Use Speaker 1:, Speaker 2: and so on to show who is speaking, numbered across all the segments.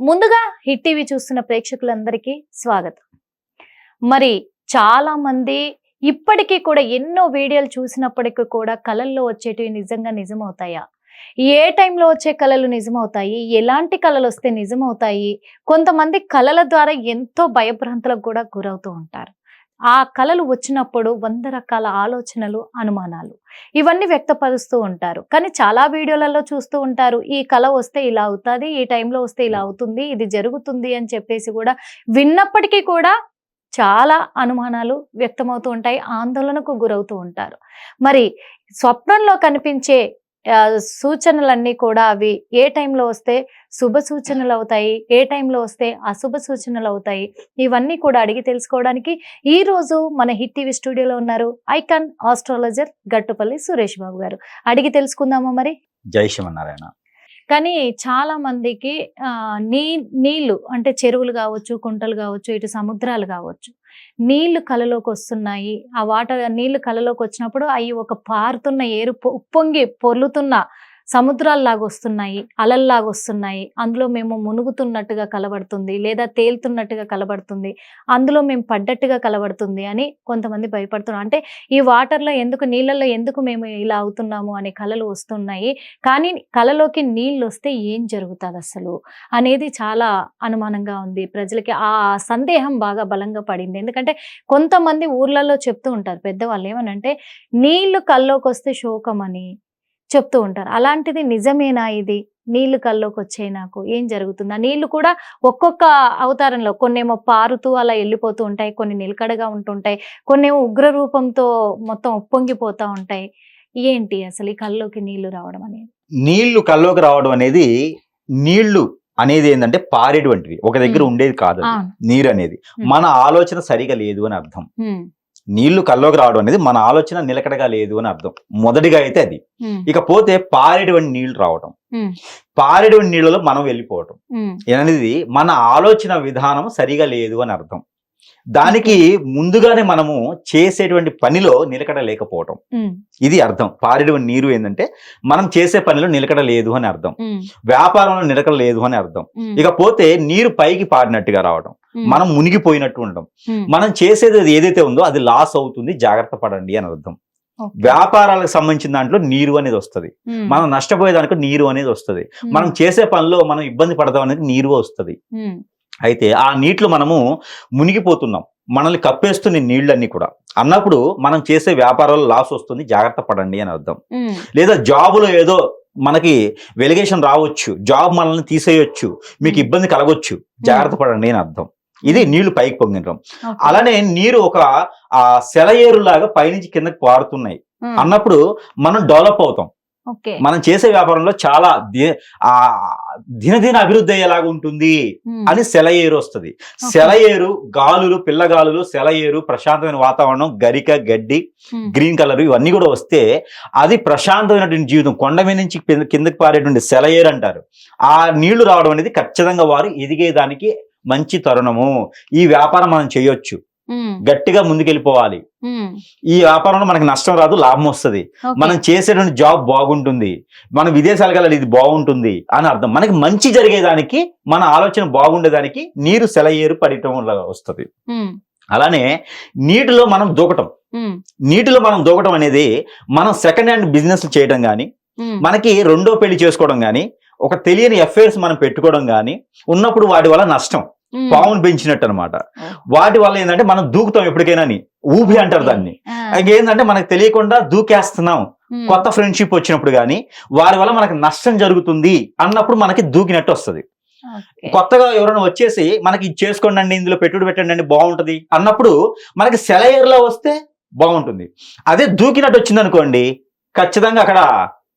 Speaker 1: ముందుగా hit TV చూస్తున్న ప్రేక్షకులందరికీ స్వాగతం. మరి చాలా మంది ఇప్పటికీ కూడా ఎన్నో వీడియోలు చూసినప్పటికీ కూడా కళల్లో వచ్చేటివి నిజంగా నిజమవుతాయా? ఏ టైంలో వచ్చే కళలు నిజమవుతాయి? ఎలాంటి కళలు వస్తే నిజమవుతాయి? కొంతమంది కళల ద్వారా ఎంతో భయభ్రాంతులకు కూడా గురవుతూ ఉంటారు. ఆ కళలు వచ్చినప్పుడు వంద రకాల ఆలోచనలు అనుమానాలు. ఇవన్నీ వ్యక్తపరుస్తూ ఉంటారు. కానీ చాలా వీడియోలలో చూస్తూ ఉంటారు. ఈ కళ వస్తే ఇలా అవుతుంది ఈ టైంలో వస్తే ఇలా అవుతుంది ఇది జరుగుతుంది అని చెప్పేసి కూడా విన్నప్పటికీ కూడా చాలా అనుమానాలు వ్యక్తమవుతూ ఉంటాయి ఆందోళనకు గురవుతూ ఉంటారు. మరి స్వప్నంలో కనిపించే సూచనలన్నీ కూడా అవి ఏ టైంలో వస్తే శుభ సూచనలు అవుతాయి ఏ టైంలో వస్తే అశుభ సూచనలు అవుతాయి ఇవన్నీ కూడా అడిగి తెలుసుకోవడానికి ఈ రోజు మన హిట్ టీవీ స్టూడియోలో ఉన్నారు ఐకాన్ ఆస్ట్రాలజర్ గట్టుపల్లి సురేష్ బాబు గారు. అడిగి తెలుసుకుందామా మరి?
Speaker 2: జై శివనారాయణ
Speaker 1: కానీ చాలా మందికి ఆ, నీ నీళ్ళు అంటే చెరువులు కావచ్చు కుంటలు కావచ్చు ఇటు సముద్రాలు కావచ్చు నీళ్ళు కలలోకి వస్తున్నాయి. ఆ వాటర్ నీళ్ళు కలలోకి వచ్చినప్పుడు అవి ఒక పారుతున్న ఏరు ఉప్పొంగి పొర్లుతున్న సముద్రాల్లాగా వస్తున్నాయి అలల్లాగా వస్తున్నాయి. అందులో మేము మునుగుతున్నట్టుగా కలబడుతుంది లేదా తేలుతున్నట్టుగా కలబడుతుంది. అందులో మేము పడ్డట్టుగా కలబడుతుంది అని కొంతమంది భయపడుతున్నారు. అంటే ఈ వాటర్లో ఎందుకు నీళ్ళల్లో ఎందుకు మేము ఇలా అవుతున్నాము అనే కళలు వస్తున్నాయి. కానీ కళలోకి నీళ్ళు వస్తే ఏం జరుగుతుంది అసలు అనేది చాలా అనుమానంగా ఉంది. ప్రజలకి ఆ సందేహం బాగా బలంగా పడింది. ఎందుకంటే కొంతమంది ఊర్లలో చెప్తూ ఉంటారు పెద్దవాళ్ళు ఏమనంటే నీళ్ళు కల్లోకి వస్తే శోకం అని చెప్తూ ఉంటారు. అలాంటిది నిజమేనా ఇది? నీళ్ళు కల్లోకి వచ్చాయి నాకు. ఏం జరుగుతుంది? ఆ నీళ్ళు కూడా ఒక్కొక్క అవతారంలో కొన్నేమో పారుతూ అలా వెళ్ళిపోతూ ఉంటాయి. కొన్ని నిలకడగా ఉంటుంటాయి. కొన్నేమో ఉగ్ర రూపంతో మొత్తం ఉప్పొంగిపోతూ ఉంటాయి. ఏంటి అసలు ఈ కల్లోకి నీళ్ళు రావడం అనేది?
Speaker 2: నీళ్ళు కల్లోకి రావడం అనేది నీళ్ళు అనేది ఏంటంటే పారేటువంటివి. ఒక దగ్గర. ఉండేది కాదు నీరు అనేది. మన ఆలోచన సరిగా లేదు అని అర్థం. నీళ్ళు కల్లోకి రావడం అనేది మన ఆలోచన నిలకడగా లేదు అని అర్థం. మొదటిగా అయితే అది. ఇకపోతే పారేటువంటి నీళ్ళు రావడం పారేటువంటి నీళ్ళలో మనం వెళ్ళిపోవటం. అనేది మన ఆలోచన విధానం సరిగా లేదు అని అర్థం. దానికి ముందుగానే మనము చేసేటువంటి పనిలో నిలకడ లేకపోవటం. ఇది అర్థం. పారేటువంటి నీరు ఏంటంటే మనం చేసే పనిలో నిలకడ లేదు అని అర్థం. వ్యాపారంలో నిలకడ లేదు అని అర్థం. ఇకపోతే నీరు పైకి పారినట్టుగా రావడం మనం మునిగిపోయినట్టు ఉండడం. మనం చేసేది ఏదైతే ఉందో అది లాస్ అవుతుంది జాగ్రత్త పడండి అని అర్థం. వ్యాపారాలకు సంబంధించిన దాంట్లో నీరు అనేది వస్తుంది. మనం నష్టపోయేదానికి నీరు అనేది వస్తుంది. మనం చేసే పనిలో మనం ఇబ్బంది పడదాం అనేది నీరు వస్తుంది. అయితే ఆ నీటిలో మనము మునిగిపోతున్నాం. మనల్ని కప్పేస్తుంది నీళ్ళన్నీ కూడా. అన్నప్పుడు మనం చేసే వ్యాపారాల్లో లాస్ వస్తుంది జాగ్రత్త పడండి అని అర్థం. లేదా జాబులో ఏదో మనకి వెలిగేషన్ రావచ్చు. జాబ్ మనల్ని తీసేయొచ్చు. మీకు. ఇబ్బంది కలగొచ్చు. జాగ్రత్త పడండి అని అర్థం. ఇది నీళ్ళు పైకి
Speaker 1: ఓకే.
Speaker 2: అలానే నీరు ఒక ఆ సెలయేరు లాగా పైనుంచి కిందకి పారుతున్నాయి.
Speaker 1: ఉమ్,
Speaker 2: అన్నప్పుడు మనం డెవలప్ అవుతాం. మనం చేసే వ్యాపారంలో చాలా ఆ దినదిన అభివృద్ధి అయ్యేలాగా ఉంటుంది
Speaker 1: ఉమ్,
Speaker 2: అని సెలయేరు వస్తుంది. సెలయేరు గాలులు పిల్లగాలులు సెలయేరు ప్రశాంతమైన వాతావరణం గరిక గడ్డి గ్రీన్ కలర్ ఇవన్నీ కూడా వస్తే అది ప్రశాంతమైనటువంటి జీవితం. కొండ మీద నుంచి కింద- కిందకి పారేటువంటి సెలయేరు అంటారు. ఆ నీళ్ళు రావడం అనేది ఖచ్చితంగా వారు ఎదిగేదానికి మంచి తరుణము. ఈ వ్యాపారం మనం చేయొచ్చు. గట్టిగా ముందుకెళ్ళిపోవాలి. ఈ వ్యాపారంలో మనకి నష్టం రాదు లాభం వస్తుంది. మనం చేసేటువంటి జాబ్ బాగుంటుంది. మనం విదేశాలకు వెళ్ళాలి ఇది బాగుంటుంది అని అర్థం. మనకి మంచి జరిగేదానికి మన ఆలోచన బాగుండేదానికి నీరు సెలయేరు పడటం వస్తుంది. అలానే నీటిలో మనం దూకటం. నీటిలో మనం దూకటం అనేది మనం సెకండ్ హ్యాండ్ బిజినెస్ చేయడం కానీ మనకి రెండో పెళ్ళి చేసుకోవడం కానీ ఒక తెలియని అఫైర్స్ మనం పెట్టుకోవడం కానీ ఉన్నప్పుడు వాటి వల్ల నష్టం. పావును పెంచినట్టు అనమాట. వాటి వల్ల ఏంటంటే మనం దూకుతాం ఎప్పటికైనా అని ఊబి. అంటారు దాన్ని. ఇంకేంటంటే మనకు తెలియకుండా దూకేస్తున్నాం. కొత్త ఫ్రెండ్షిప్ వచ్చినప్పుడు కానీ వారి వల్ల మనకి నష్టం జరుగుతుంది అన్నప్పుడు మనకి దూకినట్టు వస్తుంది. కొత్తగా ఎవరైనా వచ్చేసి మనకి ఇది చేసుకోండి అండి ఇందులో పెట్టుబడి పెట్టండి అండి బాగుంటది అన్నప్పుడు మనకి సెలయర్లో వస్తే బాగుంటుంది. అదే దూకినట్టు వచ్చింది అనుకోండి ఖచ్చితంగా అక్కడ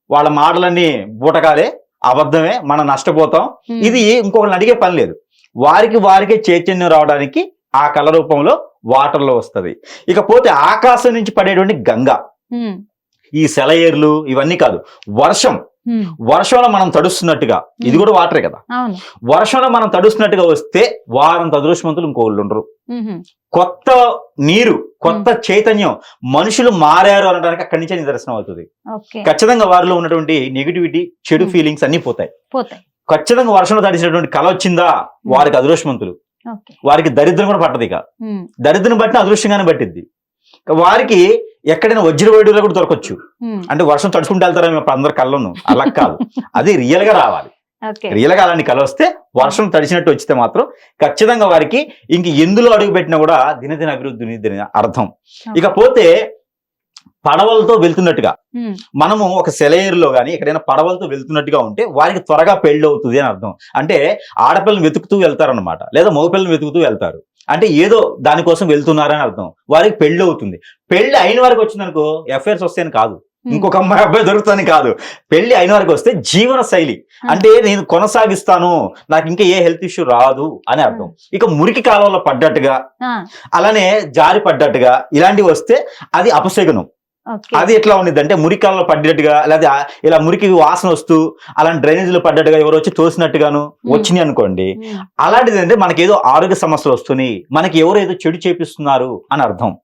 Speaker 2: వాళ్ళ మాటలన్నీ బూటకాలే అబద్ధమే మనం నష్టపోతాం. ఇది ఇంకొకరిని అడిగే పని లేదు. వారికి వారికే చైతన్యం రావడానికి ఆ కళ రూపంలో వాటర్లో వస్తది. ఇకపోతే ఆకాశం నుంచి పడేటువంటి గంగ. ఈ సెలయేర్లు ఇవన్నీ కాదు. వర్షం. వర్షంలో మనం తడుస్తున్నట్టుగా. ఇది కూడా వాటరే కదా. వర్షంలో మనం తడుస్తున్నట్టుగా వస్తే వారంత అదృష్టవంతులు ఇంకోళ్ళు ఉండరు. కొత్త నీరు కొత్త చైతన్యం మనుషులు మారారు అనడానికి అక్కడి నుంచే నిదర్శనం అవుతుంది. ఖచ్చితంగా వారిలో ఉన్నటువంటి నెగిటివిటీ చెడు. ఫీలింగ్స్ అన్ని పోతాయి.
Speaker 1: పోతాయి.
Speaker 2: ఖచ్చితంగా వర్షంలో తడిసినటువంటి కళ వచ్చిందా? వారికి అదృష్టవంతులు. వారికి దరిద్రం కూడా పట్టదు ఇక. దరిద్రం బట్టిన అదృష్టంగానే పట్టిద్ది. వారికి ఎక్కడైనా వజ్రవేడులో కూడా దొరకచ్చు. అంటే వర్షం తడుచుకుంటూ వెళ్తారేమో ఇప్పుడు అందరు కళ్ళను? అలా కాదు. అది రియల్గా రావాలి. రియల్గా అలాంటి కళ వస్తే వర్షం తడిచినట్టు వచ్చితే మాత్రం ఖచ్చితంగా వారికి ఇంక ఎందులో అడుగు పెట్టినా కూడా దినదిన అభివృద్ధి దిన అర్థం. ఇకపోతే పడవలతో వెళ్తున్నట్టుగా మనము ఒక సెలయేరులో కానీ ఎక్కడైనా పడవలతో వెళ్తున్నట్టుగా ఉంటే వారికి త్వరగా పెళ్ళి అవుతుంది అని అర్థం. అంటే ఆడపిల్లని వెతుకుతూ వెళ్తారన్నమాట. లేదా మగపిల్లని వెతుకుతూ వెళ్తారు. అంటే ఏదో దానికోసం వెళ్తున్నారని అర్థం. వారికి పెళ్ళి అవుతుంది. పెళ్ళి అయిన వారికి వచ్చిందనుకో ఎఫ్ఐఆర్స్ వస్తాయని కాదు. ఇంకొక అమ్మాయి అబ్బాయి దొరుకుతాని కాదు. పెళ్ళి అయిన వారికి వస్తే జీవన శైలి. అంటే నేను కొనసాగిస్తాను నాకు ఇంకా ఏ హెల్త్ ఇష్యూ రాదు అని అర్థం. ఇక మురికి కాలంలో పడ్డట్టుగా అలానే జారి పడ్డట్టుగా ఇలాంటివి వస్తే అది అపశగనం అది ఎట్లా ఉండిద్ది అంటే మురికాలలో పడ్డట్టుగా లేదా ఇలా మురికి వాసన వస్తూ అలాంటి డ్రైనేజ్లో పడ్డట్టుగా ఎవరు వచ్చి తోసినట్టుగాను వచ్చినాయి అనుకోండి. అలాంటిది అంటే మనకి ఏదో ఆరోగ్య సమస్యలు వస్తున్నాయి. మనకి ఎవరు ఏదో చెడు చేపిస్తున్నారు అని అర్థం.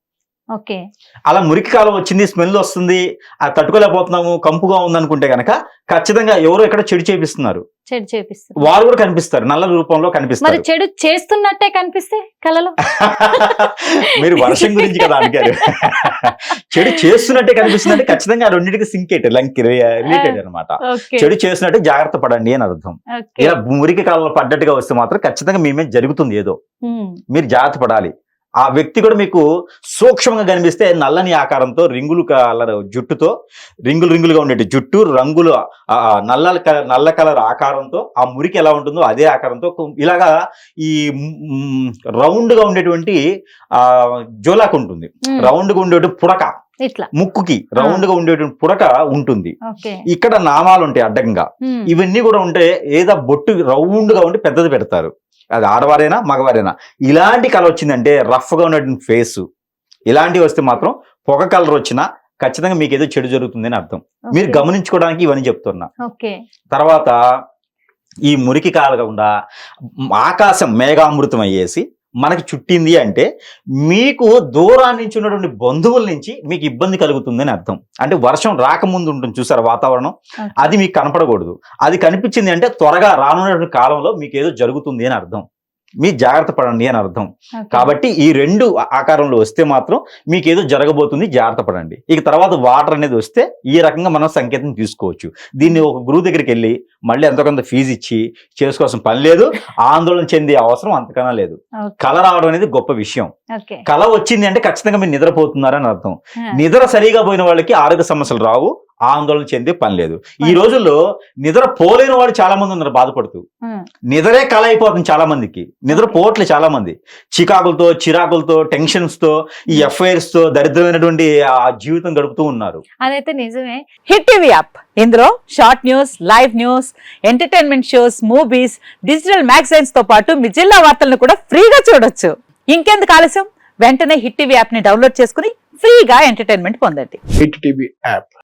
Speaker 1: ఓకే.
Speaker 2: అలా మురికి కాలం వచ్చింది స్మెల్ వస్తుంది అది తట్టుకోలేకపోతున్నాము కంపుగా ఉంది అనుకుంటే గనక ఖచ్చితంగా ఎవరో ఇక్కడ చెడు చేపిస్తున్నారు.
Speaker 1: చెడు చేపిస్తుంది
Speaker 2: వారు కూడా కనిపిస్తారు నల్ల రూపంలో
Speaker 1: మరి
Speaker 2: కనిపిస్తారు
Speaker 1: చెడు చేస్తున్నట్టే కనిపిస్తే కలలో?
Speaker 2: మీరు వర్షం గురించి కదా అడిగారు. చెడు చేస్తున్నట్టే కనిపిస్తుంది అంటే ఖచ్చితంగా రెండింటికి సింకేట్ లంక్ రిలేటెడ్ అన్నమాట.
Speaker 1: ఓకే.
Speaker 2: చెడు చేసినట్టు జాగ్రత్త పడండి అని అర్థం. ఇలా మురికి కాలంలో పడ్డట్టుగా వస్తే మాత్రం ఖచ్చితంగా మీ మీద జరుగుతుంది ఏదో. మీరు జాగ్రత్త పడాలి. ఆ వ్యక్తి కూడా మీకు సూక్ష్మంగా కనిపిస్తే నల్లని ఆకారంతో రింగులు కలర్ జుట్టుతో రింగులు రింగులుగా ఉండే జుట్టు రంగులు నల్ల కలర్ నల్ల కలర్ ఆకారంతో ఆ మురికి ఎలా ఉంటుందో అదే ఆకారంతో ఇలాగా ఈ రౌండ్గా ఉండేటువంటి ఆ జోలాకు ఉంటుంది.
Speaker 1: ఉమ్,
Speaker 2: రౌండ్గా ఉండేటువంటి పుడక.
Speaker 1: ఇట్లా.
Speaker 2: ముక్కుకి రౌండ్గా ఉండేటువంటి పుడక ఉంటుంది. ఇక్కడ నామాలు ఉంటాయి అడ్డంగా ఇవన్నీ కూడా ఉంటే ఏదో బొట్టు రౌండ్గా ఉండి పెద్దది పెడతారు. అది ఆడవారైనా మగవారైనా. ఇలాంటి కలర్ వచ్చిందంటే రఫ్గా ఉన్నటువంటి ఫేస్. ఇలాంటివి వస్తే మాత్రం పొగ కలర్ వచ్చినా ఖచ్చితంగా మీకు ఏదో చెడు జరుగుతుందని అర్థం. మీరు. గమనించుకోవడానికి ఇవన్నీ చెప్తున్నా.
Speaker 1: ఓకే.
Speaker 2: తర్వాత ఈ మురికి కాలకుండా ఆకాశం మేఘామృతం అయ్యేసి మనకి చుట్టింది అంటే మీకు దూరాన్ని నుంచి ఉన్నటువంటి బంధువుల నుంచి మీకు ఇబ్బంది కలుగుతుందని అర్థం. అంటే వర్షం రాకముందు ఉంటుంది చూసారా వాతావరణం. అది మీకు కనపడకూడదు. అది కనిపించింది అంటే త్వరగా రానున్నటువంటి కాలంలో మీకు ఏదో జరుగుతుంది అని అర్థం. మీ జాగ్రత్త పడండి అని అర్థం. కాబట్టి ఈ రెండు ఆకారంలో వస్తే మాత్రం మీకు ఏదో జరగబోతుంది జాగ్రత్త పడండి. ఇక తర్వాత వాటర్ అనేది వస్తే ఈ రకంగా మనం సంకేతం తీసుకోవచ్చు. దీన్ని ఒక గురువు దగ్గరికి వెళ్ళి మళ్ళీ ఎంతో కొంత ఫీజు ఇచ్చి చేసుకోవాల్సిన పని లేదు ఆందోళన చెందే అవసరం అంతకన్నా లేదు. కళ రావడం అనేది గొప్ప విషయం. కళ వచ్చింది అంటే ఖచ్చితంగా మీరు నిద్రపోతున్నారని అర్థం. నిద్ర సరిగా పోయిన వాళ్ళకి ఆరోగ్య సమస్యలు రావు ఆందోళన చెందే పని లేదు. ఈ రోజుల్లో నిద్ర పోలేని వాళ్ళు చాలా మంది ఉన్నారు బాధపడుతూ. నిద్రే కళ అయిపోతుంది చాలా మందికి నిద్ర పోవట్లే చాలా మంది చికాకులతో చిరాకులతో టెన్షన్స్తో ఈ ఎఫ్ఐఆర్స్తో దరిద్రమైనటువంటి ఆ జీవితం గడుపుతూ ఉన్నారు.
Speaker 1: అదైతే నిజమే.
Speaker 3: Hit TV app. ఇందులో short news live news entertainment shows movies digital మ్యాగజైన్స్తో పాటు మీ జిల్లా వార్తలను కూడా ఫ్రీగా చూడొచ్చు. ఇంకెందుకు ఆలస్యం? వెంటనే హిట్ టీవీ యాప్ని డౌన్లోడ్ చేసుకుని ఫ్రీగా ఎంటర్టైన్మెంట్ పొందండి.
Speaker 4: Hit TV app.